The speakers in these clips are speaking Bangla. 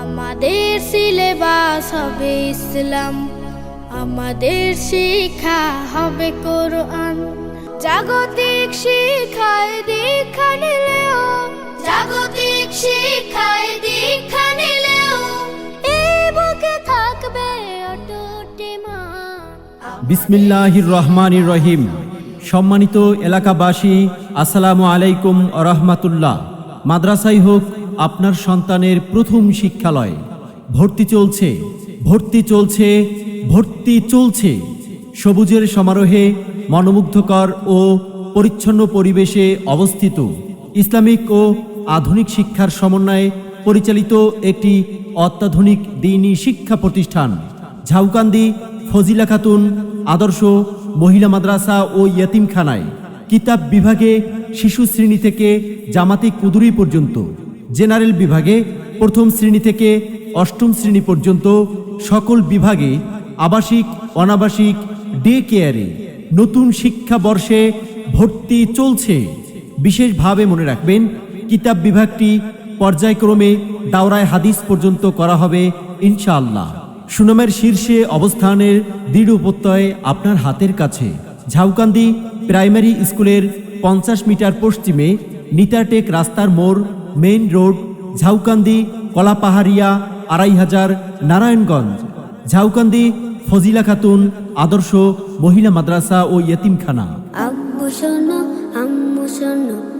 আমাদের সিলেবাস হবে ইসলাম, আমাদের শিক্ষা হবে কোরআন। জাগতিক শিক্ষায় দীক্ষা নিলেও, জাগতিক শিক্ষায় দীক্ষা নিলেও এই বুকে থাকবে অটুট। বিসমিল্লাহির রহমানির রহিম। সম্মানিত এলাকাবাসী, আসসালামু আলাইকুম রহমাতুল্লাহ। মাদ্রাসাই হোক আপনার সন্তানের প্রথম শিক্ষালয়। ভর্তি চলছে ভর্তি চলছে ভর্তি চলছে। সবুজের সমারোহে মনোমুগ্ধকর ও পরিচ্ছন্ন পরিবেশে অবস্থিত। ইসলামিক ও আধুনিক শিক্ষার সমন্বয়ে পরিচালিত একটি অত্যাধুনিক দিনী শিক্ষা প্রতিষ্ঠান। ঝাউকান্দি, ফজিলা খাতুন, আদর্শ, মহিলা মাদ্রাসা ও ইয়তিমখানায়। কিতাব বিভাগে শিশু শ্রেণি থেকে জামাতি কুদুরি পর্যন্ত। জেনারেল বিভাগে প্রথম শ্রেণি থেকে অষ্টম শ্রেণি পর্যন্ত সকল বিভাগে আবাসিক, অনাবাসিক, ডে কেয়ারে নতুন শিক্ষাবর্ষে ভর্তি চলছে। বিশেষভাবে মনে রাখবেন, কিতাব বিভাগটি পর্যায়ক্রমে দাওরায় হাদিস পর্যন্ত করা হবে ইনশাআল্লাহ। সুনামের শীর্ষে অবস্থানের দৃঢ় উপত্যয় আপনার হাতের কাছে। ঝাউকান্দি প্রাইমারি স্কুলের পঞ্চাশ মিটার পশ্চিমে নিতাটেক রাস্তার মোড় মেইন রোড, ঝাউকান্দি, কলাপাহাড়িয়া আড়াই হাজার নারায়ণগঞ্জ। ঝাউকান্দি, ফজিলা খাতুন, আদর্শ, মহিলা মাদ্রাসা ও ইয়তিমখানা। আব্বু শোনো, আম্মু শোনো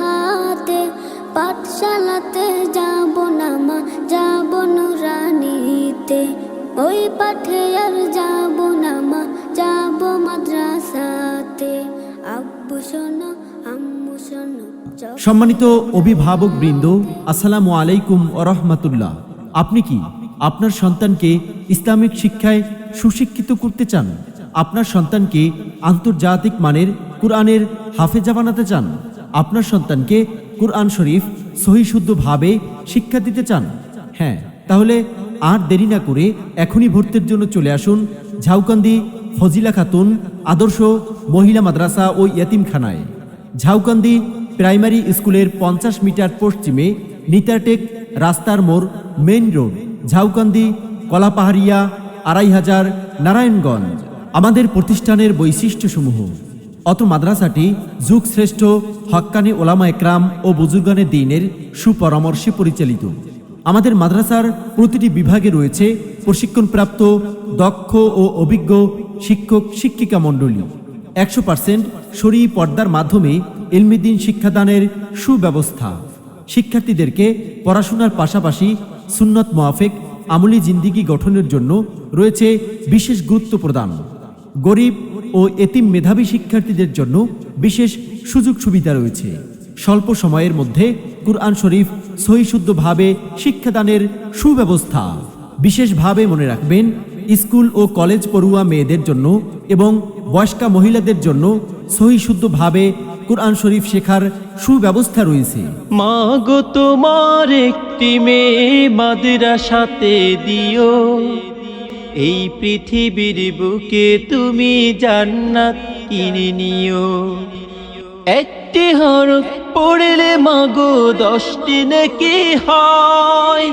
হাতে। পাঠশালাতে যাব না মা, যাব নুরানিতে। ওই পাঠে আর যাব না মা, যাব মাদ্রাসাতে। আব্বু শোনো সম্মানিত অভিভাবক বৃন্দ, আসসালামু আলাইকুম রহমাতুল্লাহ। আপনি কি আপনার সন্তানকে ইসলামিক শিক্ষায় সুশিক্ষিত করতে চান? আপনার সন্তানকে আন্তর্জাতিক মানের কোরআনের হাফেজা বানাতে চান? আপনার সন্তানকে কোরআন শরীফ সহিশুদ্ধভাবে শিক্ষা দিতে চান? হ্যাঁ তাহলে আর দেরি না করে এখনই ভর্তির জন্য চলে আসুন ঝাউকান্দি ফজিলা খাতুন আদর্শ মহিলা মাদ্রাসা ও ইয়াতিমখানায়। ঝাউকান্দি প্রাইমারি স্কুলের পঞ্চাশ মিটার পশ্চিমে নিতাটেক রাস্তার মোড় মেইন রোড, ঝাউকান্দি, কলাপাহাড়িয়া আড়াই হাজার নারায়ণগঞ্জ। আমাদের প্রতিষ্ঠানের বৈশিষ্ট্যসমূহ। অত মাদ্রাসাটি যুগ শ্রেষ্ঠ হক্কানি ওলামা একরাম ও বুজুর্গানের দিনের সুপরামর্শে পরিচালিত। আমাদের মাদ্রাসার প্রতিটি বিভাগে রয়েছে প্রশিক্ষণপ্রাপ্ত, দক্ষ ও অভিজ্ঞ শিক্ষক শিক্ষিকা মণ্ডলী। একশো পার্সেন্ট সরি পর্দার মাধ্যমে এলমিদিন শিক্ষাদানের সুব্যবস্থা। শিক্ষার্থীদেরকে পড়াশোনার পাশাপাশি সুন্নত মোয়াফেক আমলি জিন্দিগি গঠনের জন্য রয়েছে বিশেষ গুরুত্ব প্রদান। গরিব ও এতিম মেধাবী শিক্ষার্থীদের জন্য বিশেষ সুযোগ সুবিধা রয়েছে। স্বল্প সময়ের মধ্যে কুরআন শরীফ সহিশুদ্ধভাবে শিক্ষাদানের সুব্যবস্থা। বিশেষভাবে মনে রাখবেন, স্কুল ও কলেজ পড়ুয়া মেয়েদের জন্য এবং বয়স্কা মহিলাদের জন্য সহিশুদ্ধভাবে কুরআন শরীফ শেখার সুব্যবস্থা রয়েছে। মাগো তোমার একটি মেয়ে মাদ্রাসাতে দিও। এই পৃথিবীর বুকে তুমি জান্নাত কিনে নিও। একটি হরফ পড়লে মাগো দশটি নাকি হয়।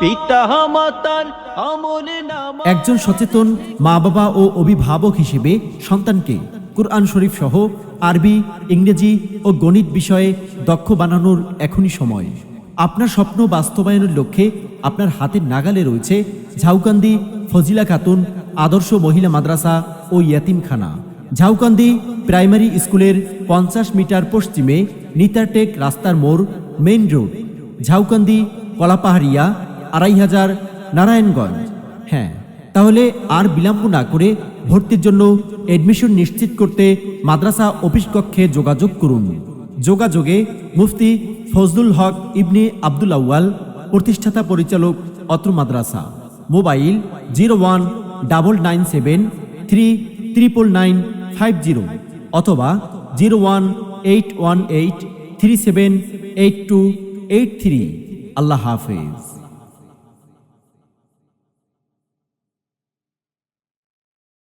পিতা মাতার আমল নাম একজন সচেতন মা বাবা ও অভিভাবক হিসেবে সন্তানকে কুরআন শরীফ সহ আরবি, ইংরেজি ও গণিত বিষয়ে দক্ষ বানানোর এখনই সময়। আপনার স্বপ্ন বাস্তবায়নের লক্ষ্যে আপনার হাতের নাগালে রয়েছে ঝাউকান্দি, ফজিলা খাতুন, আদর্শ মহিলা মাদ্রাসা ও ইয়াতিমখানা। ঝাউকান্দি প্রাইমারি স্কুলের পঞ্চাশ মিটার পশ্চিমে নিতারটেক রাস্তার মোড়, মেইন রোড। ঝাউকান্দি, কলাপাহাড়িয়া, আড়াই হাজার, নারায়ণগঞ্জ। হ্যাঁ তাহলে আর বিলম্ব না করে ভর্তির জন্য এডমিশন নিশ্চিত করতে মাদ্রাসা অফিস কক্ষে যোগাযোগ করুন। যোগাযোগে মুফতি ফজলুল হক ইবনে আব্দুল আউয়াল, প্রতিষ্ঠাতা পরিচালক অত্র মাদ্রাসা। Mobile zero one double nine seven three triple nine five zero অথবা zero one eight one eight three seven eight two eight three. আল্লাহ হাফেজ।